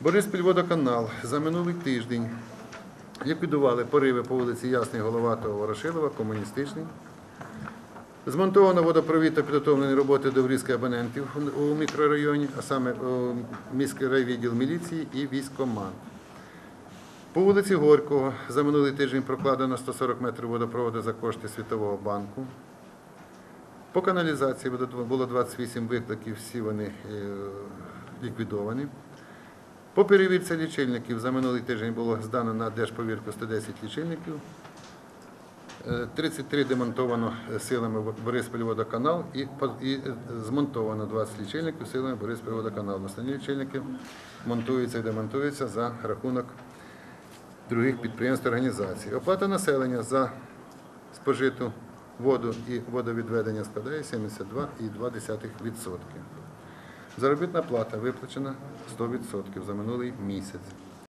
Бориспільводоканал за минулий тиждень ліквідували пориви по вулиці Ясний, Головатого, Ворошилова, Комуністичний. Змонтовано водопровід та підготовлені роботи до врізки абонентів у мікрорайоні, а саме міський райвідділ міліції і військкоманд. По вулиці Горького за минулий тиждень прокладено 140 метрів водопроводу за кошти Світового банку. По каналізації було 28 викликів, всі вони е, ліквідовані. По перевірці лічильників за минулий тиждень було здано на держповірку 110 лічильників. Е, 33 демонтовано е, силами Бориспільводоканал і, і е, змонтовано 20 лічильників силами Бориспільводоканал. Останні лічильники монтуються і демонтуються за рахунок других підприємств організацій. Оплата населення за спожиту воду і водовідведення складає 72,2%. Заробітна плата виплачена 100% за минулий місяць.